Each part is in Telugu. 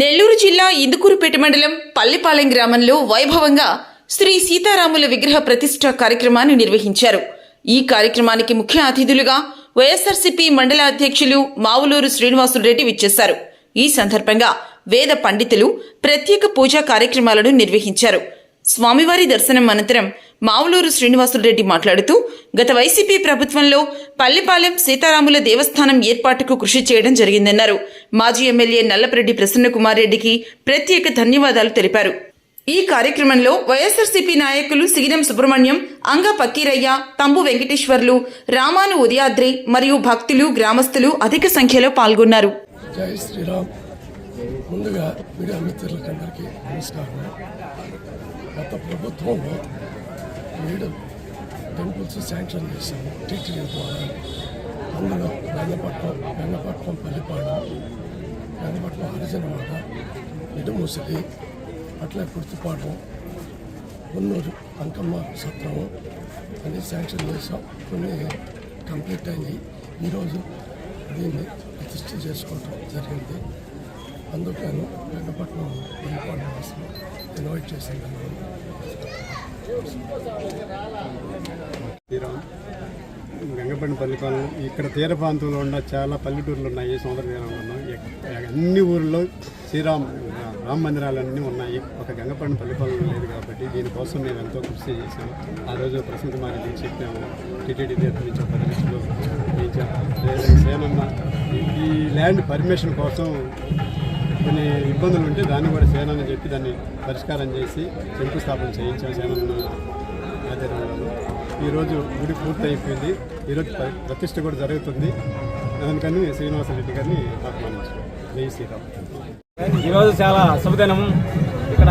నెల్లూరు జిల్లా ఇందుకూరుపేట మండలం పల్లిపాలెం గ్రామంలో వైభవంగా శ్రీ సీతారాముల విగ్రహ ప్రతిష్ట కార్యక్రమాన్ని నిర్వహించారు. ఈ కార్యక్రమానికి ముఖ్య అతిథులుగా వైఎస్ఆర్సీపీ మండల అధ్యక్షులు మావులూరు శ్రీనివాసులరెడ్డి విచ్చేశారు. ఈ సందర్భంగా వేద పండితులు ప్రత్యేక పూజా కార్యక్రమాలను నిర్వహించారు. స్వామివారి దర్శనం అనంతరం మావులూరు శ్రీనివాసులరెడ్డి మాట్లాడుతూ గత వైసీపీ ప్రభుత్వంలో పల్లిపాలెం సీతారాముల దేవస్థానం ఏర్పాటుకు కృషి చేయడం జరిగిందన్నారు. మాజీ ఎమ్మెల్యే నల్లపరెడ్డి ప్రసన్నకుమార్ రెడ్డికి ప్రత్యేక ధన్యవాదాలు తెలిపారు. ఈ కార్యక్రమంలో వైఎస్ఆర్సీపీ నాయకులు సిగినం సుబ్రహ్మణ్యం అంగ పక్కీరయ్య తంబు వెంకటేశ్వర్లు రామాను ఉదయాద్రి మరియు భక్తులు గ్రామస్తులు అధిక సంఖ్యలో పాల్గొన్నారు. జై శ్రీరామ్. ముందుగా మీడియా మిత్రులకు అందరికీ నమస్కారం. గత ప్రభుత్వంలో ఏడు టెంపుల్స్ శాంక్షన్ చేశాము టీటీడీ ద్వారా అందులో వెన్నపట్నం వెన్నపట్నం పల్లిపాడు వెన్నపట్నం హరిజనవాడ ఇడుముసలి అట్లా కుర్తిపాడు ఉన్నూరు అంకమ్మ సత్రము అన్ని శాంక్షన్ చేసాం కొన్ని కంప్లీట్ అయింది ఈరోజు దీన్ని ప్రతిష్ఠ చేసుకోవటం జరిగింది. అందుకని వెన్నపట్నం పల్లిపాడు కోసం ఇన్వైట్ చేశాను గంగపల్లి పల్లిపాలెం ఇక్కడ తీర ప్రాంతంలో ఉన్న చాలా పల్లెటూర్లు ఉన్నాయి సముద్ర తీరంలో ఉన్నాయి అన్ని ఊర్లో శ్రీరామ్ రామ మందిరాలన్నీ ఉన్నాయి. ఒక గంగపల్లి పల్లిపాలెం లేదు కాబట్టి దీనికోసం మేము ఎంతో కృషి చేశాము ఆ రోజు ప్రసన్న కుమార్ రెడ్డికి చెప్పాము టీటీడీ తీర్థం నుంచి ఒక పది లక్షలు సేనమ్మ ఈ- ఈ ల్యాండ్ పర్మిషన్ కోసం కొన్ని ఇబ్బందులు ఉంటే దాన్ని కూడా సేనని చెప్పి దాన్ని పరిష్కారం చేసి శంకుస్థాపన చేయించాం సేనన్న ఆధ్వర్యంలో ఈరోజు గుడి పూర్తి అయిపోయింది ఈరోజు ప్రతిష్ఠ కూడా జరుగుతుంది. అందుకని శ్రీనివాసరెడ్డి గారిని ఆహ్వానించాం జై శ్రీరామ్. ఈరోజు చాలా శుభదినం. ఇక్కడ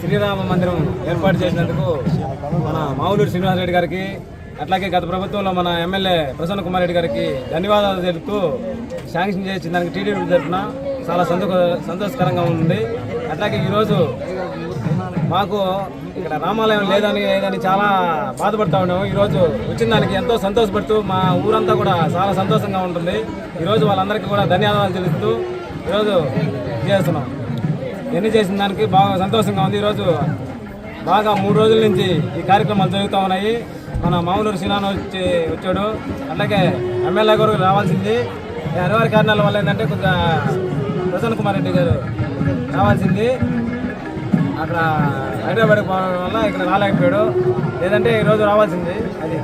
శ్రీరామ మందిరం ఏర్పాటు చేసినందుకు మన మామూలు శ్రీనివాసరెడ్డి గారికి అట్లాగే గత ప్రభుత్వంలో మన ఎమ్మెల్యే ప్రసన్న కుమార్ రెడ్డి గారికి ధన్యవాదాలు తెలుపుతూ శాంక్షన్ చేసిన దానికి టీడీపీ తరఫున చాలా సంతోష సంతోషకరంగా ఉంది. అట్లాగే ఈరోజు మాకు ఇక్కడ రామాలయం లేదని లేదని చాలా బాధపడతా ఉన్నాము. ఈరోజు వచ్చిన దానికి ఎంతో సంతోషపడుతూ మా ఊరంతా కూడా చాలా సంతోషంగా ఉంటుంది. ఈరోజు వాళ్ళందరికీ కూడా ధన్యవాదాలు తెలుపుతూ ఈరోజు చేస్తున్నాం. ఎన్ని చేసిన దానికి బాగా సంతోషంగా ఉంది. ఈరోజు బాగా మూడు రోజుల నుంచి ఈ కార్యక్రమాలు జరుగుతూ ఉన్నాయి. మన మామూలు శ్రీనాథ్ వచ్చి వచ్చాడు. అట్లాగే ఎమ్మెల్యే గారు రావాల్సింది. అనివారి అనివార్య కారణాల వల్ల ఏంటంటే కొద్దిగా ప్రసన్న కుమార్ రెడ్డి గారు రావాల్సింది. అక్కడ హైదరాబాద్ పోవడం వల్ల ఇక్కడ రాలేకపోయాడు. లేదంటే ఈరోజు రావాల్సింది. అది.